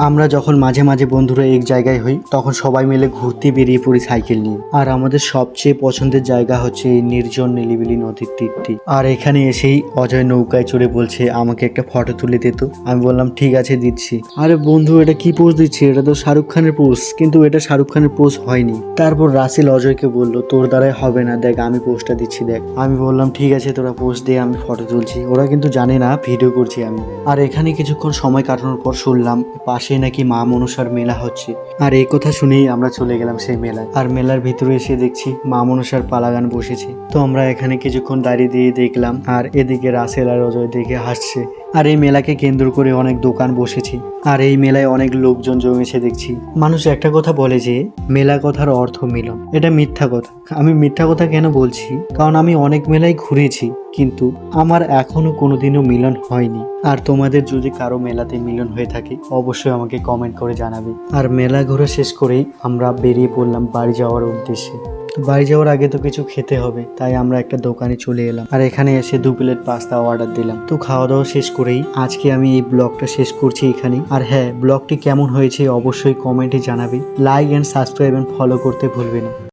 আমরা যখন মাঝে মাঝে বন্ধুরা এক জায়গায় হই, তখন সবাই মিলে ঘুরতে বেরিয়ে পড়ি সাইকেল নিয়ে। আর আমাদের সবচেয়ে পছন্দের জায়গা হচ্ছে এই নির্জন নিলিবিলি নদীর তীরটি। আর এখানে এসেই অজয় নৌকায় চড়ে বলছে, আমাকে একটা ফটো তুলে দে তো। আমি বললাম, ঠিক আছে, দিচ্ছি। আরে বন্ধু, এটা কি পোস্ট দিচ্ছে? এটা তো শাহরুখ খানের পোস্ট কিন্তু এটা শাহরুখ খানের পোস্ট হয়নি। তারপর রাসেল অজয়কে বলল, তোর দ্বারাই হবে না, দেখ, আমি পোস্টটা দিচ্ছি, দেখ। আমি বললাম, ঠিক আছে, তোরা পোস্ট দিয়ে আমি ফটো তুলছি। ওরা কিন্তু জানে না, ভিডিও করছি আমি। আর এখানে কিছুক্ষণ সময় কাটানোর পর শুনলাম, পাশে নাকি মা মনসার মেলা হচ্ছে। আর এই কথা শুনেই আমরা চলে গেলাম সেই মেলায়। আর মেলার ভিতরে এসে দেখছি মা মনসার পালাগান বসেছে। তো আমরা এখানে কিছুক্ষণ দাঁড়িয়ে দিয়ে দেখলাম, আর এদিকে রাসেল আর অজয় দেখে হাসছে। আর এই মেলাকে কেন্দ্র করে অনেক দোকান বসেছে। আর এই মেলায় অনেক লোকজন জমেছে দেখছি। মানুষ একটা কথা বলে যে, মেলা কথার অর্থ মিলন। এটা মিথ্যা কথা। আমি মিথ্যা কথা কেন বলছি? কারণ আমি অনেক মেলায় ঘুরেছি, কিন্তু আমার এখনও কোনোদিনও মিলন হয়নি। আর তোমাদের যদি কারও মেলাতে মিলন হয়ে থাকে, অবশ্যই আমাকে কমেন্ট করে জানাবে। আর মেলা ঘোরা শেষ করেই আমরা বেরিয়ে পড়লাম বাড়ি যাওয়ার উদ্দেশ্যে। বাড়ি যাওয়ার আগে তো কিছু খেতে হবে, তাই আমরা একটা দোকানে চলে এলাম। আর এখানে এসে দু প্লেট পাস্তা অর্ডার দিলাম। তো খাওয়া দাওয়া শেষ করেই আজকে আমি এই ব্লগটা শেষ করছি এখানে আর হ্যাঁ ব্লগটি কেমন হয়েছে অবশ্যই কমেন্টে জানাবে like and subscribe and follow করতে ভুলবে না।